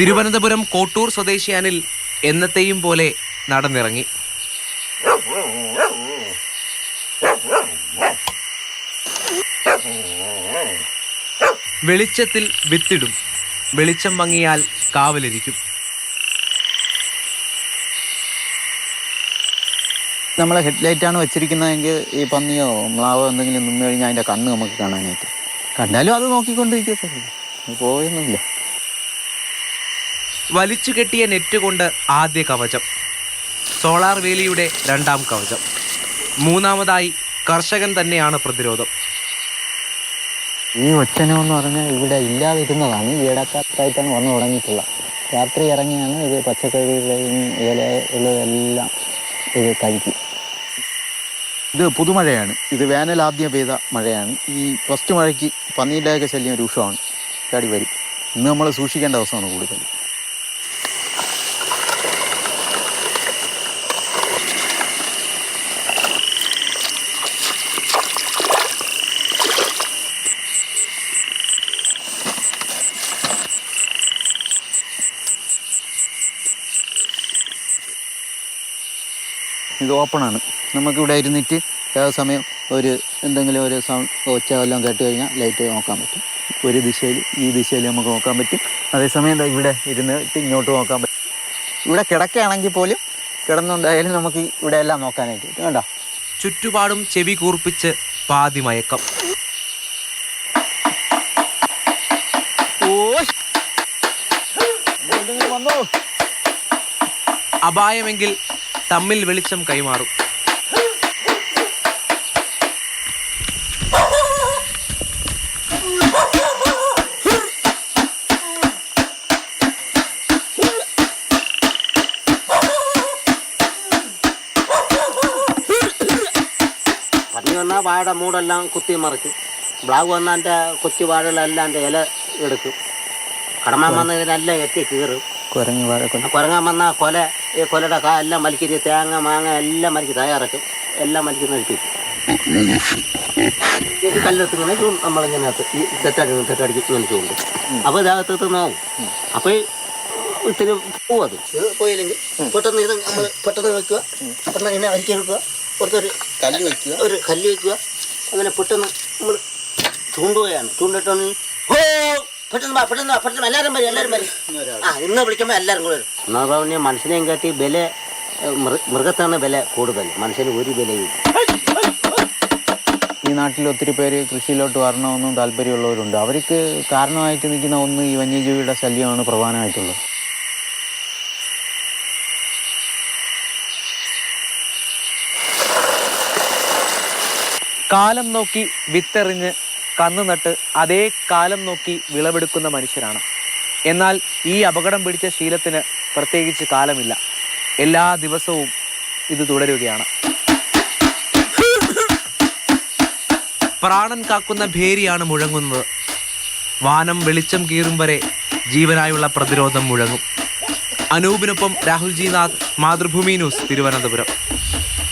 തിരുവനന്തപുരം കോട്ടൂർ സ്വദേശി അനിൽ എന്നത്തെയും പോലെ നടന്നിറങ്ങി. വെളിച്ചത്തിൽ വിത്തിടും. വെളിച്ചം മങ്ങിയാൽ കാവലിരിക്കും. നമ്മളെ ഹെഡ്ലൈറ്റാണ് വെച്ചിരിക്കുന്നതെങ്കിൽ ഈ പന്നിയോ മ്ലാവോ എന്തെങ്കിലും നിന്ന് കഴിഞ്ഞാൽ അതിന്റെ കണ്ണ് നമുക്ക് കാണാനായിട്ട്. കണ്ടാലും അത് നോക്കിക്കൊണ്ടിരിക്കത്തില്ല? പോയൊന്നുമില്ല. വലിച്ചു കെട്ടിയ നെറ്റ് കൊണ്ട് ആദ്യ കവചം. സോളാർ വേലിയുടെ രണ്ടാം കവചം. മൂന്നാമതായി കർഷകൻ തന്നെയാണ് പ്രതിരോധം. ഈ ഒച്ചനം എന്ന് പറഞ്ഞാൽ ഇവിടെ ഇല്ലാതിരുന്നതാണ്. ഈ ഇടക്കാലത്തായിട്ടാണ് വന്നു തുടങ്ങിയിട്ടുള്ളത്. രാത്രി ഇറങ്ങിയാണ് ഇത് പച്ചക്കറികളെയും ഇലകളെല്ലാം ഇത് കഴിക്കും. ഇത് പുതുമഴയാണ്. ഇത് വേനൽ ആദ്യം പെയ്ത മഴയാണ്. ഈ ഫസ്റ്റ് മഴയ്ക്ക് പന്നീന്റെയൊക്കെ ശല്യം രൂക്ഷമാണ്. ചാടി വരും. ഇന്ന് നമ്മൾ സൂക്ഷിക്കേണ്ട ദിവസമാണ് കൂടുതൽ. ഇത് ഓപ്പണാണ്. നമുക്കിവിടെ ഇരുന്നിട്ട് ഏത് സമയം ഒരു എന്തെങ്കിലും ഒരു സൗണ്ട് ഒച്ച വല്ലതും കേട്ട് കഴിഞ്ഞാൽ ലൈറ്റ് നോക്കാൻ പറ്റും. ഒരു ദിശയിൽ ഈ ദിശയിൽ നമുക്ക് നോക്കാൻ പറ്റും. അതേസമയം ഇവിടെ ഇരുന്നിട്ട് ഇങ്ങോട്ട് നോക്കാൻ പറ്റും. ഇവിടെ കിടക്കുകയാണെങ്കിൽ പോലും കിടന്നുണ്ടായാലും നമുക്ക് ഇവിടെ എല്ലാം നോക്കാനായിട്ട് വേണ്ട ചുറ്റുപാടും ചെവി കൂർപ്പിച്ച് പാതി മയക്കം. അപായമെങ്കിൽ തമ്മിൽ വെളിച്ചം കൈമാറും. പന്നി വന്നാൽ വാഴയുടെ മൂടെല്ലാം കുത്തി മറിക്കും. ബ്ലാവ് വന്നാൽ എന്റെ കൊച്ചു വാഴകളെല്ലാം എന്റെ ഇല എടുക്കും. കടമാൻ വന്ന് ഇതിനെല്ലാം എത്തി കീറും. കുരങ്ങ വാഴ കുരങ്ങാൻ വന്നാൽ കൊല ഈ കൊലയുടെ കാ എല്ലാം മലക്കിരി തേങ്ങ മാങ്ങ എല്ലാം മലക്കി തയ്യാറാക്കും. എല്ലാം മലക്കി നഴിപ്പിക്കും ഈ കല്ലെടുത്തിങ്ങനെ നമ്മളിങ്ങനെ ഈ തെറ്റടി തെറ്റടിക്ക് ഇങ്ങനെ ചൂണ്ടും. അപ്പോൾ ഇതകത്ത് നോവും. അപ്പോൾ ഇത്തിരി പോവും അത്. ഇത് പോയില്ലെങ്കിൽ പെട്ടെന്ന് ഇത് നമ്മൾ പെട്ടെന്ന് വെക്കുക. പെട്ടെന്ന് ഇങ്ങനെ അരിക്കെടുക്കുക പുറത്തൊരു കല്ല് വെക്കുക. ഒരു കല്ല് വെക്കുക. അങ്ങനെ പെട്ടെന്ന് നമ്മൾ ചൂണ്ടുകയാണ് ചൂണ്ടിട്ടോ പെട്ടെന്ന് വാ പെട്ടെന്ന് വാ പെട്ടെന്ന് എല്ലാവരും വരും എല്ലാവരും വരും. ആ ഇന്ന് വിളിക്കുമ്പോൾ എല്ലാവരും കൂടെ വരും. എന്നാൽ പറഞ്ഞ മനുഷ്യനെയും കാട്ടി വില മൃഗത്താണ് വില കൂടുതൽ. മനുഷ്യന് ഒരു വിലയും. ഈ നാട്ടിൽ ഒത്തിരി പേര് കൃഷിയിലോട്ട് വരണമെന്നും താല്പര്യമുള്ളവരുണ്ട്. അവർക്ക് കാരണമായിട്ട് നിൽക്കുന്ന ഒന്ന് ഈ വന്യജീവിയുടെ ശല്യമാണ് പ്രധാനമായിട്ടുള്ളത്. കാലം നോക്കി വിത്തെറിഞ്ഞ് കന്നു നട്ട് അതേ കാലം നോക്കി വിളവെടുക്കുന്ന മനുഷ്യരാണ്. എന്നാൽ ഈ അപകടം പിടിച്ച ശീലത്തിന് പ്രത്യേകിച്ച് കാലമില്ല. എല്ലാ ദിവസവും ഇത് തുടരുകയാണ്. പ്രാണൻ കാക്കുന്ന ഭേരിയാണ് മുഴങ്ങുന്നത്. വാനം വെളിച്ചം കീറും വരെ ജീവനായുള്ള പ്രതിരോധം മുഴങ്ങും. അനൂപിനൊപ്പം രാഹുൽ ജി നാഥ് മാതൃഭൂമി ന്യൂസ് തിരുവനന്തപുരം.